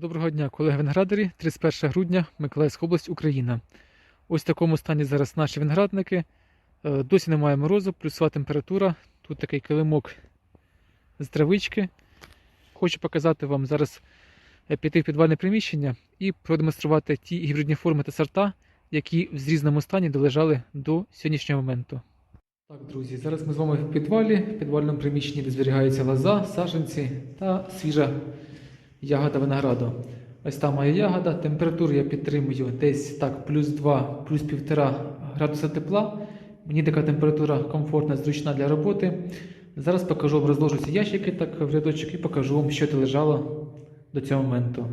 Доброго дня, колеги виноградарі. 31 грудня, Миколаївська область, Україна. Ось в такому стані зараз наші виноградники. Е, Досі немає морозу, плюсова температура. Тут такий килимок з травички. Хочу показати вам зараз е, піти в підвальне приміщення і продемонструвати ті гібридні форми та сорта, які в зрізному стані долежали до сьогоднішнього моменту. Так, друзі, зараз ми з вами в підвалі, в підвальному приміщенні, де зберігається лоза, саджанці та свіжа ягода винограду. Ось там моя ягода. Температуру я підтримую десь так, плюс 2, плюс 1,5 градуса тепла. Мені така температура комфортна, зручна для роботи. Зараз покажу вам, розложу ці ящики так в рядочок і покажу вам, що це лежало до цього моменту.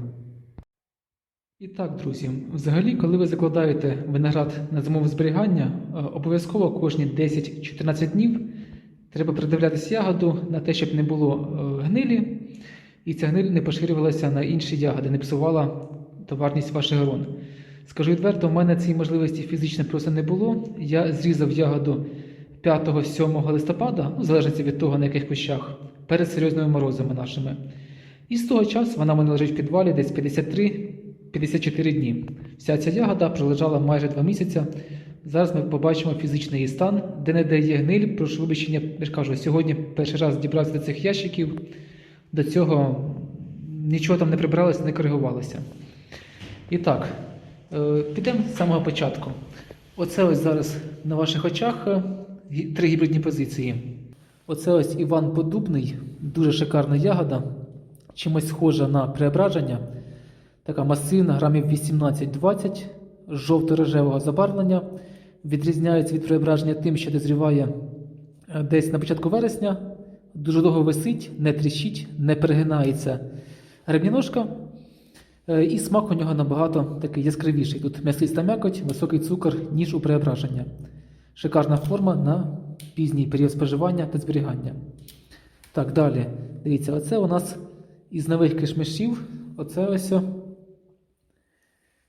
І так, друзі, взагалі, коли ви закладаєте виноград на зимове зберігання, е, обов'язково кожні 10-14 днів треба придивлятися ягоду на те, щоб не було е, гнилі, і ця гниль не поширювалася на інші ягоди, не псувала товарність ваших грон. Скажу відверто, в мене цієї можливості фізично просто не було. Я зрізав ягоду 5-7 листопада, ну, в залежності від того, на яких кущах, перед серйозними морозами нашими. І з того часу вона мене лежить в підвалі десь 53-54 дні. Вся ця ягода пролежала майже 2 місяці. Зараз ми побачимо фізичний її стан, де не де є гниль, прошу вибачення, я ж кажу, сьогодні перший раз дібрався до цих ящиків. До цього нічого там не прибиралося, не коригувалося. І так, е, підемо з самого початку. Оце ось зараз на ваших очах е, три гібридні позиції. Оце ось Іван Подубний, дуже шикарна ягода, чимось схожа на преображення. Така масивна, грамів 18-20, жовто-рожевого забарвлення. Відрізняється від преображення тим, що дозріває е, десь на початку вересня, дуже довго висить, не тріщить, не перегинається гребніножка. Е, І смак у нього набагато такий яскравіший. Тут м'ясиста м'якоть, високий цукор, ніж у преображення. Шикарна форма на пізній період споживання та зберігання. Так, далі. Дивіться, оце у нас із нових кишмишів. Оце ось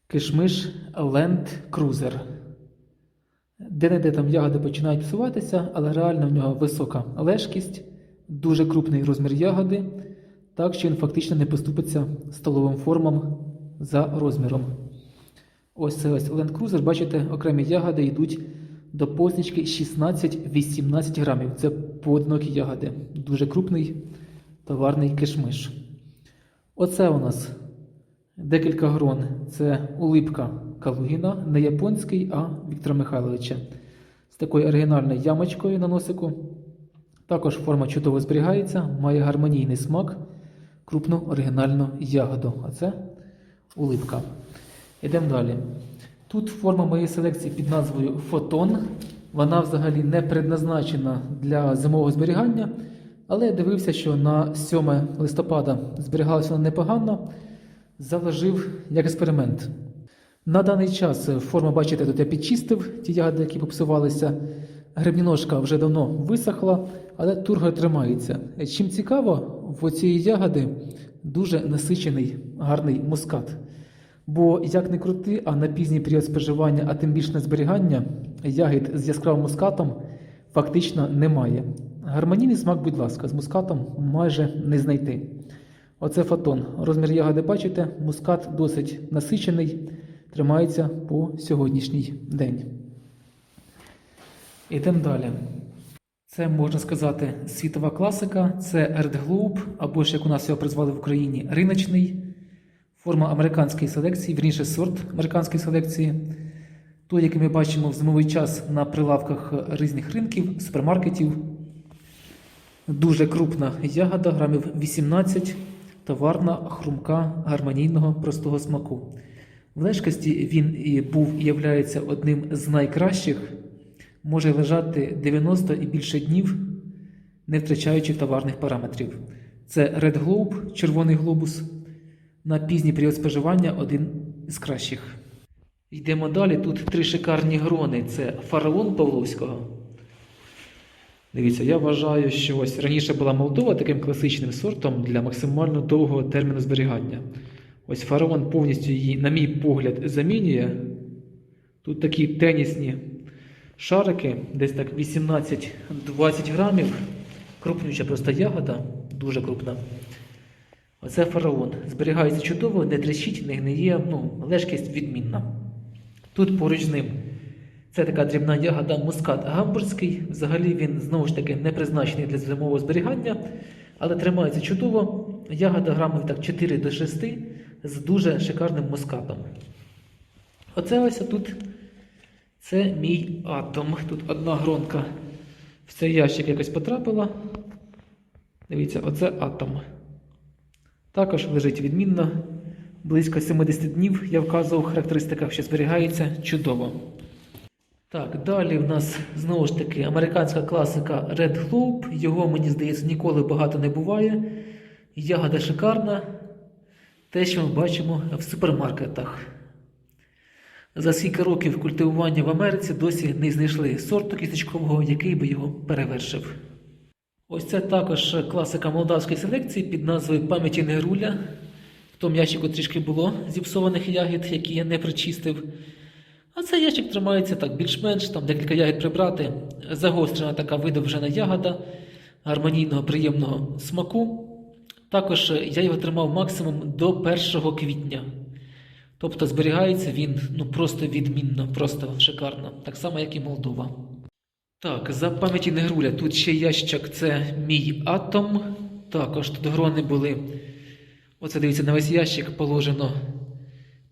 кишмиш Land Cruiser. Де-не-де там ягоди починають псуватися, але реально в нього висока лежкість, дуже крупний розмір ягоди, так що він фактично не поступиться столовим формам за розміром. Ось це ось Land Cruiser, бачите, окремі ягоди йдуть до позначки 16-18 грамів. Це поодинокі ягоди. Дуже крупний товарний кишмиш. Оце у нас декілька грон. Це улипка Калугіна, не японський, а Віктора Михайловича. З такою оригінальною ямочкою на носику. Також форма чудово зберігається, має гармонійний смак, крупну оригінальну ягоду. А це улипка. Йдемо далі. Тут форма моєї селекції під назвою Фотон. Вона взагалі не предназначена для зимового зберігання, але я дивився, що на 7 листопада зберігалася вона непогано, заложив як експеримент. На даний час форма, бачите, тут я підчистив ті ягоди, які попсувалися. Гребніножка вже давно висохла, але турго тримається. Чим цікаво, в цієї ягоди дуже насичений гарний мускат. Бо як не крути, а на пізній період споживання, а тим більше на зберігання, ягід з яскравим мускатом фактично немає. Гармонійний смак, будь ласка, з мускатом майже не знайти. Оце фотон. Розмір ягоди бачите, мускат досить насичений, тримається по сьогоднішній день. Ідемо далі. Це можна сказати світова класика, це Earth Globe, або ж як у нас його призвали в Україні, риночний. Форма американської селекції, вірніше сорт американської селекції. Той, який ми бачимо в зимовий час на прилавках різних ринків, супермаркетів. Дуже крупна ягода, грамів 18, товарна, хрумка, гармонійного, простого смаку. В лежкості він і був і являється одним з найкращих, може лежати 90 і більше днів, не втрачаючи товарних параметрів. Це Red Globe, червоний глобус. На пізній період споживання один з кращих. Йдемо далі. Тут три шикарні грони. Це фараон Павловського. Дивіться, я вважаю, що ось раніше була Молдова таким класичним сортом для максимально довгого терміну зберігання. Ось фараон повністю її, на мій погляд, замінює. Тут такі тенісні шарики, десь так 18-20 грамів. Крупнюча просто ягода, дуже крупна. Оце фараон. Зберігається чудово, не тріщить, не гниє, ну, лежкість відмінна. Тут поруч з ним це така дрібна ягода мускат гамбурзький. Взагалі він знову ж таки не призначений для зимового зберігання, але тримається чудово. Ягода грамів так 4 до 6 з дуже шикарним мускатом. Оце ось тут це мій атом. Тут одна гронка в цей ящик якось потрапила. Дивіться, оце атом. Також лежить відмінно. Близько 70 днів я вказував в характеристиках, що зберігається чудово. Так, далі в нас знову ж таки американська класика Red Globe. Його, мені здається, ніколи багато не буває. Ягода шикарна. Те, що ми бачимо в супермаркетах. За скільки років культивування в Америці досі не знайшли сорту кісточкового, який би його перевершив. Ось це також класика молдавської селекції під назвою Пам'яті Негруля. В тому ящику трішки було зіпсованих ягід, які я не причистив. А цей ящик тримається так більш-менш, там декілька ягід прибрати. Загострена така видовжена ягода гармонійного, приємного смаку. Також я його тримав максимум до 1 квітня. Тобто зберігається він ну, просто відмінно, просто шикарно. Так само, як і Молдова. Так, за пам'яті Негруля, тут ще ящик, це мій атом. Також тут грони були. Оце дивіться, на весь ящик положено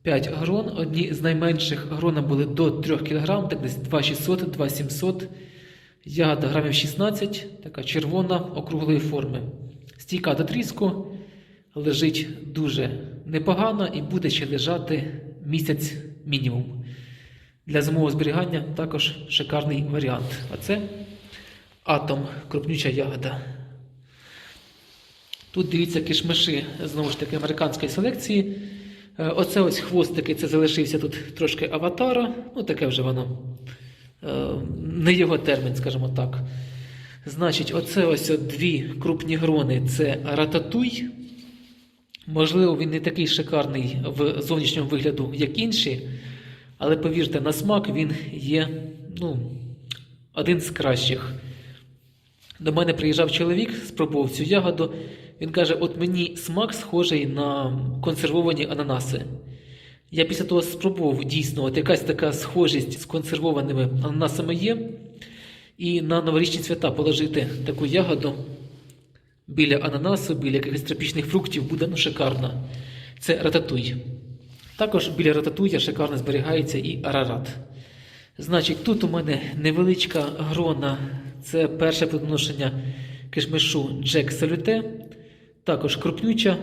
5 грон. Одні з найменших грона були до 3 кг, так десь 2600, 2700. Ягода грамів 16, така червона, округлої форми. Стійка до тріску, лежить дуже непогано і буде ще лежати місяць мінімум. Для зимового зберігання також шикарний варіант. А це атом, крупнюча ягода. Тут дивіться кишмиші, знову ж таки, американської селекції. Е, Оце ось хвостики, це залишився тут трошки аватара. Ну, таке вже воно. е, Не його термін, скажімо так. Значить, оце ось дві крупні грони це рататуй. Можливо, він не такий шикарний в зовнішньому вигляду, як інші. Але повірте, на смак він є ну, один з кращих. До мене приїжджав чоловік, спробував цю ягоду. Він каже: от мені смак схожий на консервовані ананаси. Я після того спробував дійсно, от якась така схожість з консервованими ананасами є. І на новорічні свята положити таку ягоду біля ананасу, біля якихось тропічних фруктів буде ну, шикарно. Це рататуй. Також біля рататуя шикарно зберігається і арарат. Значить, тут у мене невеличка грона, це перше плодоношення кишмишу Джек Салюте. Також крупнюча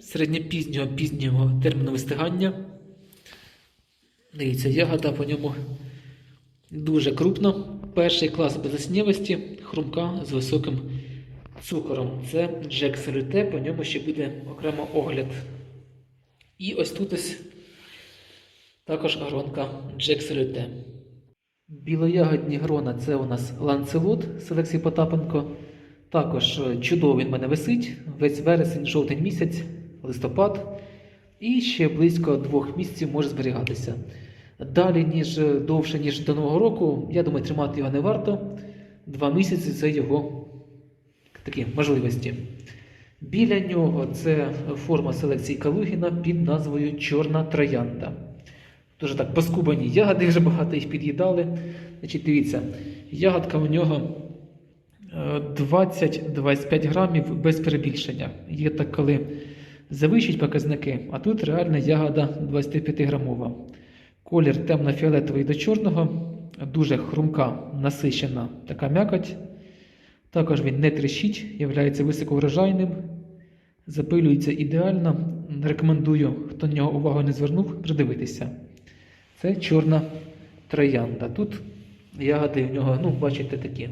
середньопізнього пізнього терміну вистигання. Дивіться, ягода по ньому дуже крупна. Перший клас безоснєвості, хрумка з високим цукором. Це Джек Салюте, по ньому ще буде окремо огляд. І ось тут ось також гронка Джек Салюте. Білоягодні грона це у нас ланцелот селекції Потапенко. Також е, чудово він мене висить. Весь вересень, жовтень місяць, листопад. І ще близько двох місяців може зберігатися. Далі, ніж е, довше, ніж до Нового року, я думаю, тримати його не варто. Два місяці це його такі можливості. Біля нього це форма селекції Калугіна під назвою Чорна троянда. Дуже так поскубані ягоди, вже багато їх під'їдали. Значить, дивіться, ягодка у нього е, 20-25 грамів без перебільшення. Є так, коли завищують показники, а тут реальна ягода 25 грамова. Колір темно-фіолетовий до чорного, дуже хрумка, насичена така м'якоть. Також він не тріщить, є високоврожайним, запилюється ідеально. Рекомендую, хто на нього увагу не звернув, придивитися. Це чорна троянда. Тут ягоди в нього, ну, бачите, такі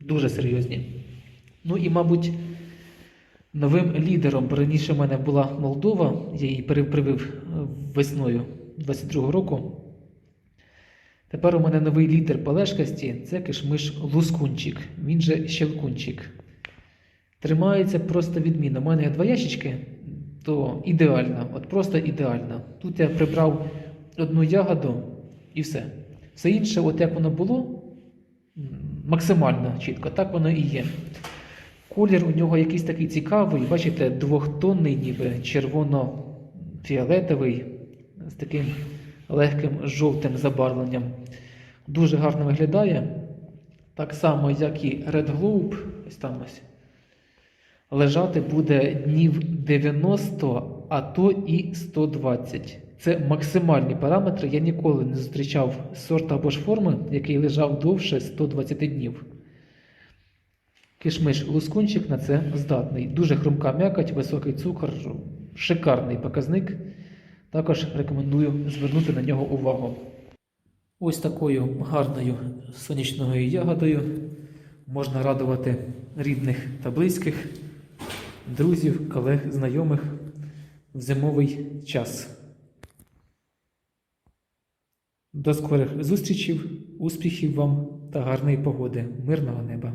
дуже серйозні. Ну і, мабуть, новим лідером, раніше в мене була Молдова, я її перепривив весною 22-го року. Тепер у мене новий лідер полежкості це кишмиш Лускунчик, він же Щелкунчик. Тримається просто відмінно. У мене є два ящички, то ідеально, от просто ідеально. Тут я прибрав одну ягоду і все. Все інше, от як воно було, максимально чітко, так воно і є. Колір у нього якийсь такий цікавий, бачите, двохтонний, ніби червоно-фіолетовий, з таким легким жовтим забарвленням. Дуже гарно виглядає. Так само, як і Red Globe, ось там ось. Лежати буде днів 90, а то і 120. Це максимальні параметри. Я ніколи не зустрічав сорт або ж форми, який лежав довше 120 днів. Кишмиш лускунчик на це здатний. Дуже хрумка м'якоть, високий цукор, шикарний показник. Також рекомендую звернути на нього увагу. Ось такою гарною сонячною ягодою можна радувати рідних та близьких, друзів, колег, знайомих в зимовий час. До скорих зустрічей, успіхів вам та гарної погоди, мирного неба!